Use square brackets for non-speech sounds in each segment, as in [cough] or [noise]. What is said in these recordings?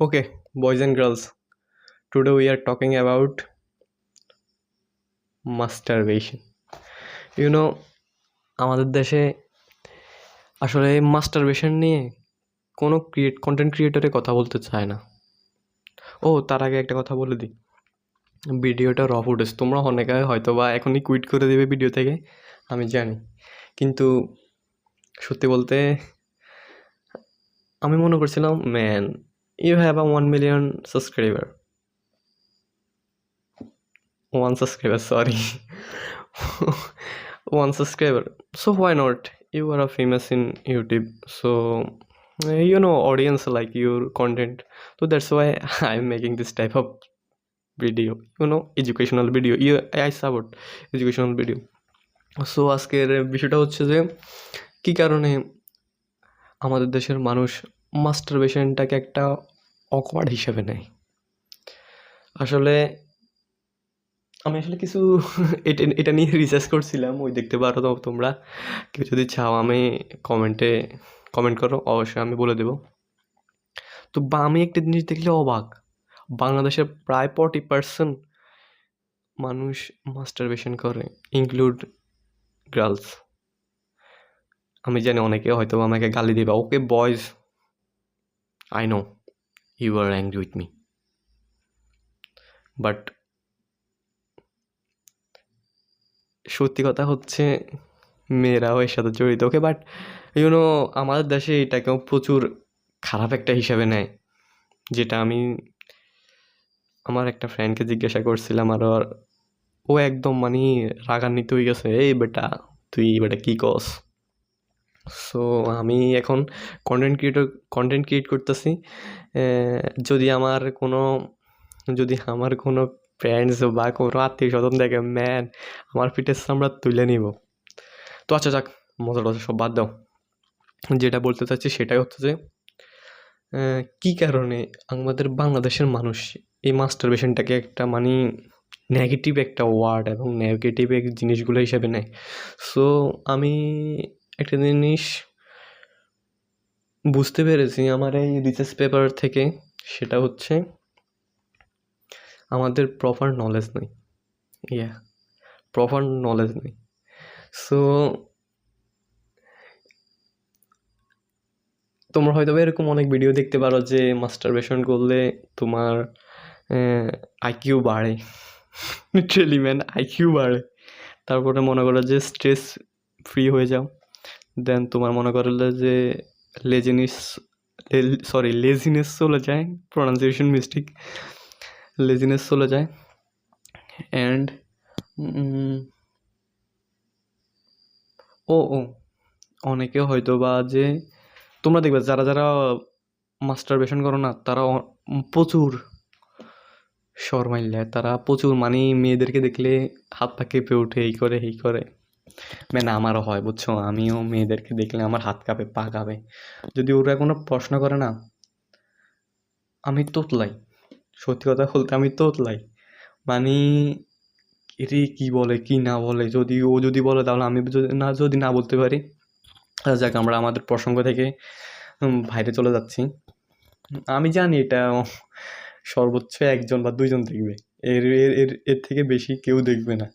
Okay, boys and girls, today we are talking about. You know, আমাদের দেশে আসলে masturbation নিয়ে কোনো ক্রিয়েট কন্টেন্ট ক্রিয়েটরে কথা বলতে চায় না। ও তার আগে একটা কথা বলে দিই। ভিডিওটা র ফুটেজ তোমরা অনেকে হয়তো বা এখনই কুইট করে দেবে ভিডিও থেকে আমি জানি। কিন্তু সত্যি বলতে আমি মনে করছিলাম man you have a one million subscriber one subscriber sorry one subscriber so why not you are a famous in youtube so uh, you know audience like your content so that's why i'm making this type of video you know educational video you i support educational video so আজকের বিষয়টা হচ্ছে যে কী কারণে আমাদের দেশের মানুষ মাস্টারবেশনটাকে একটা awkward হিসেবে নেয় আসলে আমি আসলে কিছু [laughs] এটা এটা নিয়ে রিসার্চ করছিলাম, ওই দেখতে পারো তো তোমরা। কেউ যদি চাও আমি কমেন্টে কমেন্ট করো, অবশ্যই আমি বলে দেবো। তো বা আমি একটা জিনিস দেখলে অবাক বাংলাদেশের প্রায় ফর্টি পার্সেন্ট মানুষ মাস্টারবেশন করে ইনক্লুড গার্লস আমি জানি অনেকে হয়তো আমাকে গালি দেবে, okay boys I know you are angry with me but সত্যি কথা হচ্ছে, মেয়েরাও এর সাথে জড়িত ওকে বাট ইউনো আমাদের দেশে এটাকেও প্রচুর খারাপ একটা হিসাবে নেয়। যেটা আমি আমার একটা ফ্রেন্ডকে জিজ্ঞাসা করছিলাম, আর ও একদম মানে রাগান্বিত হয়ে গেছে, এই বেটা, তুই বেটা কী কস সো আমি এখন কন্টেন্ট ক্রিয়েটর কন্টেন্ট ক্রিয়েট করতেছি। যদি আমার কোনো, যদি আমার কোনো ফ্রেন্ডস বা কোনো আত্মীয় স্বজন দেখে ম্যান আমার পিঠের আমরা তুলে নিব। তো আচ্ছা যাক মজা টজা সব বাদ দাও। যেটা বলতে চাচ্ছি সেটাই হচ্ছে যে কী কারণে আমাদের বাংলাদেশের মানুষ এই মাস্টারবেশনটাকে একটা মানে নেগেটিভ একটা ওয়ার্ড এবং নেগেটিভ এক জিনিসগুলো হিসাবে নেয়? সো আমি একটা জিনিস বুঝতে পেরেছি আমার এই রিসার্চ পেপার থেকে, সেটা হচ্ছে আমাদের প্রপার নলেজ নেই। ইয়া প্রপার নলেজ নেই। সো তোমরা হয়তো এরকম অনেক ভিডিও দেখতে পারো যে মাস্টারবেশন করলে তোমার আইকিউ বাড়ে। লিটারেলি ম্যান আইকিউ বাড়ে। তারপরে মনে করো যে স্ট্রেস ফ্রি হয়ে যাও। দেন তোমার মনে করলে যে লেজিনিস সরি লেজিনেস চলে যায় প্রোনাউন্সিয়েশন মিস্টেক লেজিনেস চলে যায়। অ্যান্ড ও ও, অনেকে হয়তো বা যে, তোমরা দেখবে যারা যারা মাস্টারবেশন করো না, তারা প্রচুর শর্মাইলে তারা প্রচুর মানে মেয়েদেরকে দেখলে হাত পা কেঁপে ওঠে, এই করে এই করে। মানে আমারও হয়, বুঝছ? আমিও মেয়েদেরকে দেখলে আমার হাত কাঁপে, পা কাঁপে। যদি ওরা কোনো প্রশ্ন করে না, আমি তোতলাই। সত্যি কথা বলতে আমি তোতলাই। মানে রে কি বলে, কি না বলে, যদি ও যদি বলে তাহলে আমি যদি না যদি না বলতে পারি যাক, আমরা আমাদের প্রসঙ্গ থেকে বাইরে চলে যাচ্ছি। আমি জানি এটা সর্বোচ্চ একজন বা দুইজন দেখবে। এর এর এর থেকে বেশি কেউ দেখবে না।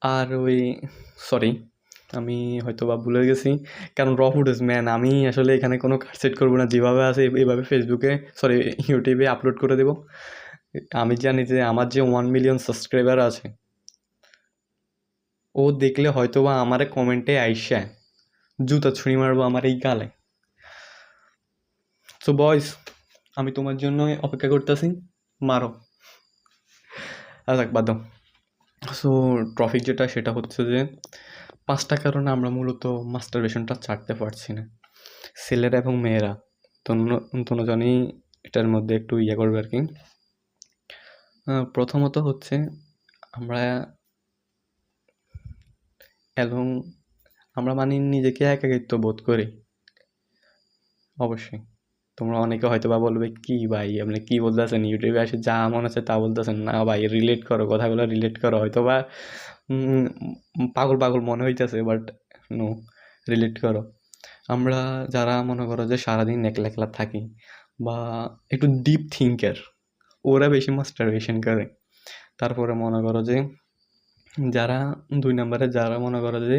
আর ওই সরি আমি হয়তো বা ভুলে গেছি। কারণ র ফুটেজ ম্যান আমি আসলে এখানে কোনো কাট সেট করব না। যেভাবে আছে এ- এভাবে ফেসবুকে সরি ইউটিউবে আপলোড করে দেবো। আমি জানি যে আমার যে ওয়ান মিলিয়ন সাবস্ক্রাইবার আছে, ও দেখলে হয়তো বা আমার কমেন্টে আইসা, জুতা ছুঁড়ি মারবো আমার এই গালে। সো বয়স আমি তোমার জন্য অপেক্ষা করতেছি। মারো। আচ্ছা বাদ সো ট্রফিক যেটা, সেটা হচ্ছে যে পাঁচটা কারণে আমরা মূলত মাস্টার মাস্টারবেশনটা ছাড়তে পারছি না। ছেলেরা এবং মেয়েরা দুজনেই এটার মধ্যে একটু ইয়ে করবে আর কি। প্রথমত হচ্ছে, আমরা এবং আমরা মানে নিজেকে একাকিত্ব বোধ করি। অবশ্যই। তোমরা অনেকে হয়তো বা বলবে, কি ভাই? আপনি কি বলতেছেন? ইউটিউবে আসে যা মনে হচ্ছে তা বলতেছেন? না ভাই রিলেট করো, কথাগুলো রিলেট করো। হয়তো বা পাগল পাগল মনে হইতেছে বাট নো রিলেট করো। আমরা যারা মনে করো যে সারাদিন একলা একলা থাকি বা একটু ডিপ থিঙ্কার ওরা বেশি মাস্টারবেশন করে। তারপরে মনে করো যে, যারা, দুই নম্বরে যারা মনে করো যে,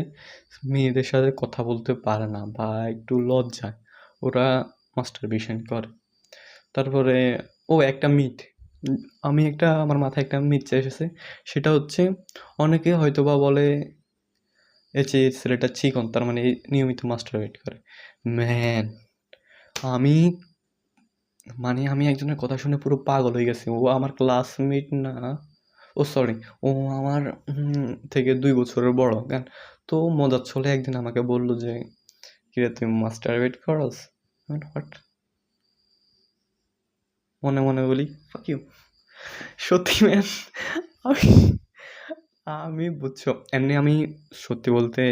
মেয়েদের সাথে কথা বলতে পারে না বা একটু লজ্জায়, ওরা মাস্টারবেশন করে। তারপরে, ও একটা মিথ আমি একটা, আমার মাথায় একটা মিথ চেয়ে এসেছে, সেটা হচ্ছে অনেকে হয়তো বা বলে এ যে ছেলেটা চিকন, তার মানে নিয়মিত মাস্টারবেট করে। ম্যান আমি মানে আমি একজনের কথা শুনে পুরো পাগল হয়ে গেছি। ও আমার ক্লাসমেট না, ও সরি ও আমার থেকে দুই বছরের বড় কেন তো মজার ছলে একদিন আমাকে বলল যে, কিরে, তুই মাস্টারবেট করস? মনে মনে বলি সত্যি ম্যান আমি আমি বুঝছ, এমনি আমি সত্যি বলতে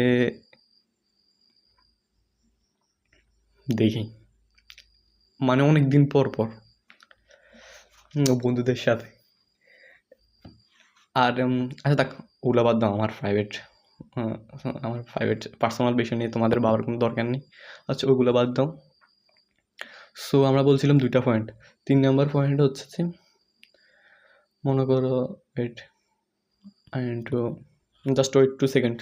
দেখি। মানে অনেক দিন পর পর বন্ধুদের সাথে। আর আচ্ছা দেখ ওগুলো বাদ দাও, আমার প্রাইভেট আমার প্রাইভেট পার্সোনাল বিষয় নিয়ে তোমাদের বাবার কোনো দরকার নেই। আচ্ছা ওগুলো বাদ দাও। সো আমরা বলছিলাম দুইটা পয়েন্ট তিন নাম্বার পয়েন্ট হচ্ছে যে, মনে করো wait and just wait two second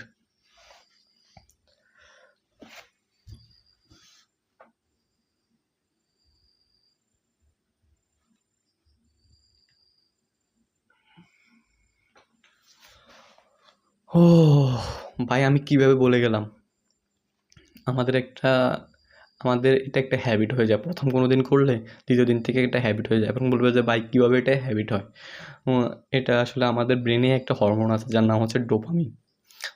ও ভাই, আমি কীভাবে বলে গেলাম? আমাদের একটা আমাদের এটা একটা হ্যাবিট হয়ে যায়। প্রথম কোনো দিন করলে দ্বিতীয় দিন থেকে একটা হ্যাবিট হয়ে যায় এবং বলবে যে বাইক কীভাবে এটা হ্যাবিট হয়? এটা আসলে আমাদের ব্রেনে একটা হরমোন আছে যার নাম হচ্ছে ডোপামিন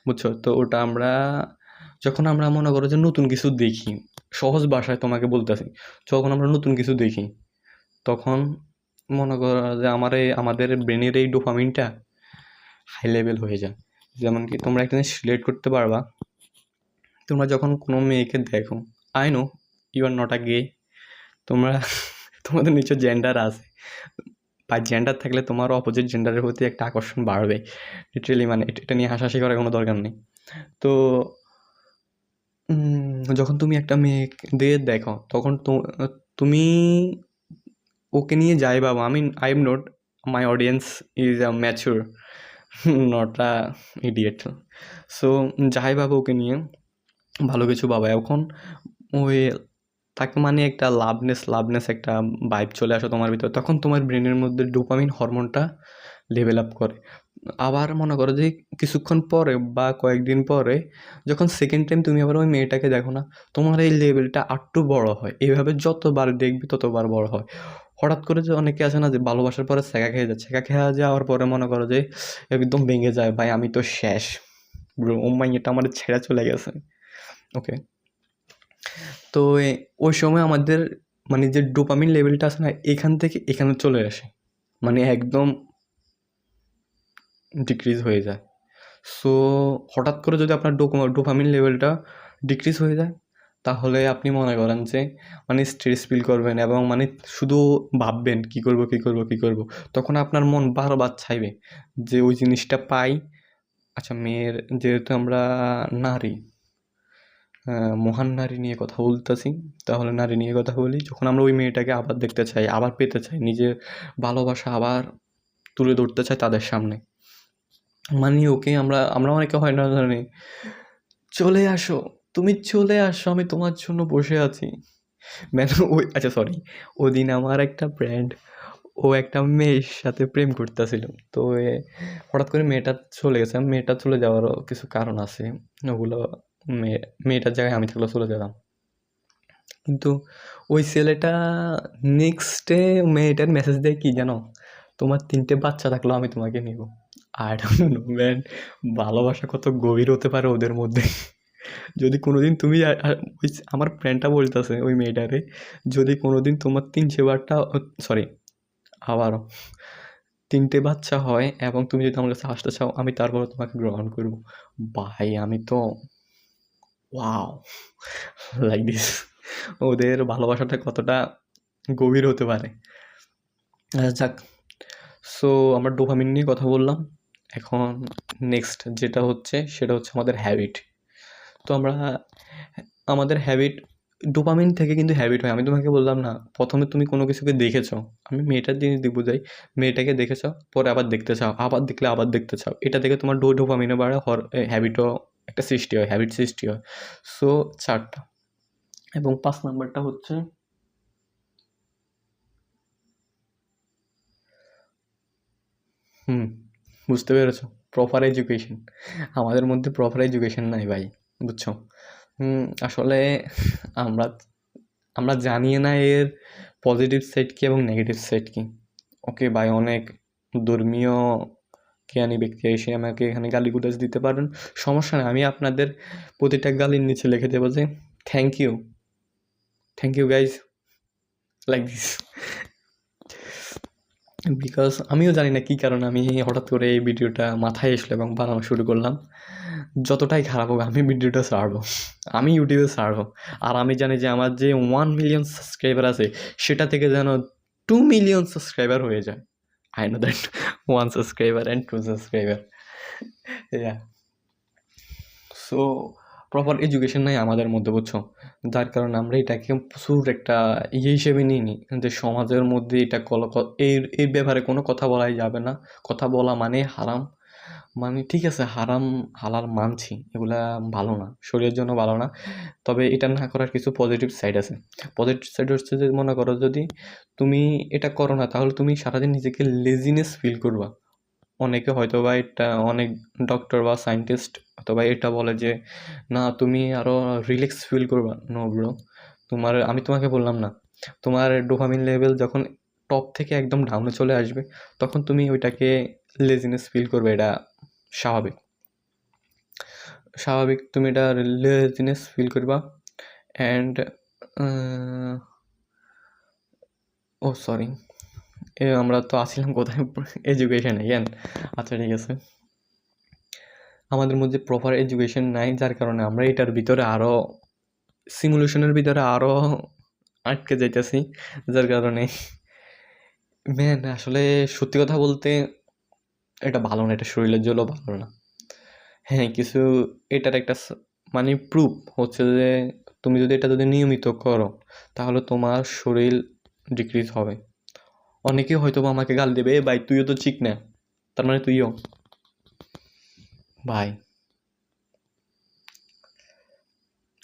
বুঝছ? তো ওটা আমরা, যখন আমরা মনে করো যে নতুন কিছু দেখি, সহজ ভাষায় তোমাকে বলতেছি, যখন আমরা নতুন কিছু দেখি, তখন মনে করো যে আমার এই, আমাদের ব্রেনের এই ডোপামিনটা হাই লেভেল হয়ে যায়। যেমন কি তোমরা একটা জিনিস করতে পারবা, তোমরা যখন কোনো মেয়েকে দেখো I know you are not a gay তোমরা, তোমাদের নিচে জেন্ডার আছে। বা জেন্ডার থাকলে তোমারও অপোজিট জেন্ডারের প্রতি একটা আকর্ষণ বাড়বে। লিটারেলি মানে এটা- নিয়ে হাসাহাসি করার কোনো দরকার নেই। তো যখন তুমি একটা মেয়ে দিয়ে দেখো, তখন তুমি ওকে নিয়ে যাই বাবা আমি I am not my audience is a mature not a idiot so যাই বাবা ওকে নিয়ে, ভালো কিছু বাবা এখন ওই তাকে মানে একটা লাভনেস লাভনেস একটা ভাইব চলে আসে তোমার ভিতর। তখন তোমার ব্রেনের মধ্যে ডোপামিন হরমোনটা লেভেল আপ করে। আবার মনে করো যে কিছুক্ষণ পরে বা কয়েকদিন পরে যখন সেকেন্ড টাইম তুমি আবার ওই মেয়েটাকে দেখো না, তোমার এই লেভেলটা আরটু বড় হয়। এইভাবে যতবার দেখবি ততবার বড় হয়। হঠাৎ করে যে অনেকে আছে না যে ভালোবাসার পরে ছেঁকা খেয়ে যায়। ছেঁকা খেয়ে যাওয়ার পরে মনে করো যে একদম ভেঙে যায়, ভাই, আমি তো শেষ। ও মাই এটা আমার ছেড়ে চলে গেছে। ওকে তো ওই সময় আমাদের মানে যে ডোপামিন লেভেলটা আছে না, এখান থেকে এখানে চলে আসে। মানে একদম ডিক্রিজ হয়ে যায়। সো হঠাৎ করে যদি আপনার ডোপামিন লেভেলটা ডিক্রিজ হয়ে যায়, তাহলে আপনি মনে করেন যে মানে স্ট্রেস ফিল করবেন এবং মানে শুধু ভাববেন, কী করব কী করব কী করব। তখন আপনার মন বারবার চাইবে যে, ওই জিনিসটা পাই। আচ্ছা মেয়ের যেহেতু আমরা নারী মহান নারী নিয়ে কথা বলতেছি। তাহলে নারী নিয়ে কথা বলি। যখন আমরা ওই মেয়েটাকে আবার দেখতে চাই, আবার পেতে চাই নিজের ভালোবাসা আবার তুলে ধরতে চাই তাদের সামনে। মানে ওকে আমরা আমরা অনেকে হয় না জানি, চলে আসো, তুমি চলে আসো, আমি তোমার জন্য বসে আছি। ম্যান [laughs] ওই আচ্ছা সরি ওদিন আমার একটা ফ্রেন্ড ও একটা মেয়ের সাথে প্রেম করতেছিল। তো হঠাৎ করে মেয়েটা চলে গেছে। মেয়েটা চলে যাওয়ারও কিছু কারণ আছে। ওগুলো মেয়ে মেয়েটার জায়গায় আমি থাকলে চলে যেতাম। কিন্তু ওই ছেলেটা নেক্সটে মেয়েটার মেসেজ দেয় কি জানো? তোমার তিনটে বাচ্চা থাকলেও আমি তোমাকে নিব। আর ম্যান ভালোবাসা কত গভীর হতে পারে ওদের মধ্যে। যদি কোনো দিন তুমি ওই আমার ফ্রেন্ডটা বলতেছে ওই মেয়েটারে, যদি কোনো দিন তোমার তিন সেবারটা সরি আবারও তিনটে বাচ্চা হয় এবং তুমি যদি আমার কাছে আসতে চাও, আমি তারপরে তোমাকে গ্রহণ করব। ভাই, আমি তো ওয়াও লাইক দিস ওদের ভালোবাসাটা কতটা গভীর হতে পারে। যাক। সো আমরা ডোপামিন নিয়ে কথা বললাম। এখন নেক্সট যেটা হচ্ছে, সেটা হচ্ছে আমাদের হ্যাবিট তো আমরা, আমাদের হ্যাবিট ডোপামিন থেকে কিন্তু হ্যাবিট হয়। আমি তোমাকে বললাম না, প্রথমে তুমি কোনো কিছুকে দেখেছ। আমি মেয়েটার জিনিস দেখব যাই মেয়েটাকে দেখেছ, পরে আবার দেখতে চাও। আবার দেখলে আবার দেখতে চাও। এটা থেকে তোমার ডো ডোপামিনও বাড়ে, হর হ্যাবিটও একটা সৃষ্টি হয় হ্যাবিট সৃষ্টি হয়। সো চারটা। এবং পাঁচ নাম্বারটা হচ্ছে হুম, বুঝতে পেরেছ? প্রপার এডুকেশন আমাদের মধ্যে প্রপার এডুকেশন নাই ভাই, বুঝছ? আসলে আমরা আমরা জানি না এর পজিটিভ সাইড কী এবং নেগেটিভ সাইড কী। ওকে ভাই, অনেক ধর্মীয় জ্ঞানী ব্যক্তি এসে আমাকে এখানে গালি গালিগুলোজ দিতে পারেন। সমস্যা নেই, আমি আপনাদের প্রতিটা গালির নিচে লিখে দেবো যে thank you thank you guys like this because আমিও জানি না কী কারণে আমি হঠাৎ করে এই ভিডিওটা মাথায় এসলো এবং বানানো শুরু করলাম। যতটাই খারাপ হোক, আমি ভিডিওটা ছাড়বো। আমি ইউটিউবে ছাড়বো। আর আমি জানি যে আমার যে ওয়ান মিলিয়ন সাবস্ক্রাইবার আছে, সেটা থেকে যেন টু মিলিয়ন সাবস্ক্রাইবার হয়ে যায়। I know that one subscriber and two subscriber. yeah. So proper education নাই আমাদের মধ্যে, বুঝছ যার কারণে আমরা এটাকে প্রচুর একটা ইয়ে হিসেবে নিই নি যে সমাজের মধ্যে এটা কল এর এর ব্যাপারে কোনো কথা বলাই যাবে না কথা বলা মানে হারাম মানে ঠিক আছে, হারাম, হালাল মানছি, এগুলা ভালো না, শরীরের জন্য ভালো না। তবে এটা না করার কিছু পজিটিভ সাইড আছে। পজিটিভ সাইড হচ্ছে যে, মনে করো যদি তুমি এটা করো না, তাহলে তুমি সারাদিন নিজেকে লেজিনেস ফিল করবা। অনেকে হয়তো বা এটা, অনেক ডক্টর বা সায়েন্টিস্ট অথবা এটা বলে যে, না, তুমি আরও রিল্যাক্স ফিল করবা। নো ব্রো তোমার, আমি তোমাকে বললাম না। তোমার ডোপামিন লেভেল যখন টপ থেকে একদম ডাউনে চলে আসবে, তখন তুমি ওইটাকে লেজিনেস ফিল করবে, এটা স্বাভাবিক। স্বাভাবিক, তুমি এটা লেজিনেস ফিল করবা অ্যান্ড ও সরি এ, আমরা তো আসছিলাম কোথায়? এডুকেশনে জ্ঞান আচ্ছা ঠিক আছে। আমাদের মধ্যে প্রপার এডুকেশন নাই, যার কারণে আমরা এটার ভিতরে আরও সিমুলেশনের ভিতরে আরও আটকে যাইতেছি, যার কারণে ম্যান আসলে সত্যি কথা বলতে এটা ভালো না, এটা শরীরের জন্য ভালো না। হ্যাঁ কিছু এটার একটা মানে প্রুফ হচ্ছে যে তুমি যদি এটা যদি নিয়মিত করো, তাহলে তোমার শরীর ডিক্রিজ হবে। অনেকে হয়তো বা আমাকে গাল দেবে, "এ ভাই, তুইও তো ঠিক না। তার মানে তুইও। ভাই।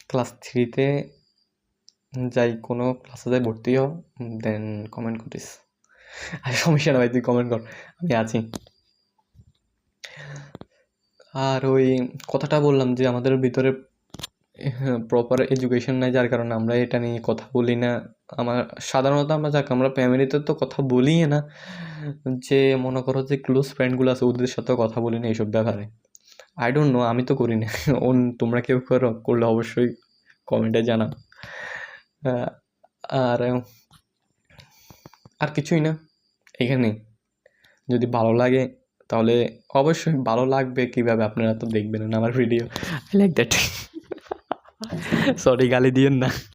ক্লাস থ্রিতে যাই, কোনো ক্লাসে যাই, ভর্তি হও দেন কমেন্ট করিস আর সমস্যা না ভাই, তুই কমেন্ট কর। আমি আছি। আর ওই কথাটা বললাম যে আমাদের ভিতরে প্রপার এডুকেশন নাই যার কারণে আমরা এটা নিয়ে কথা বলি না। আমার, সাধারণত আমরা যাক, আমরা ফ্যামিলিতে তো কথা বলি না। যে মনে করো যে ক্লোজ ফ্রেন্ডগুলো আছে, ওদের সাথেও কথা বলি না এইসব ব্যাপারে। আই ডোন্ট নো আমি তো করি না ওন তোমরা কেউ করো, করলে অবশ্যই কমেন্টে জানাও। আর আর কিছুই না এখানে যদি ভালো লাগে তাহলে অবশ্যই ভালো লাগবে কীভাবে আপনারা তো দেখবেন না আমার video I like that sorry গালি দিয়েন না।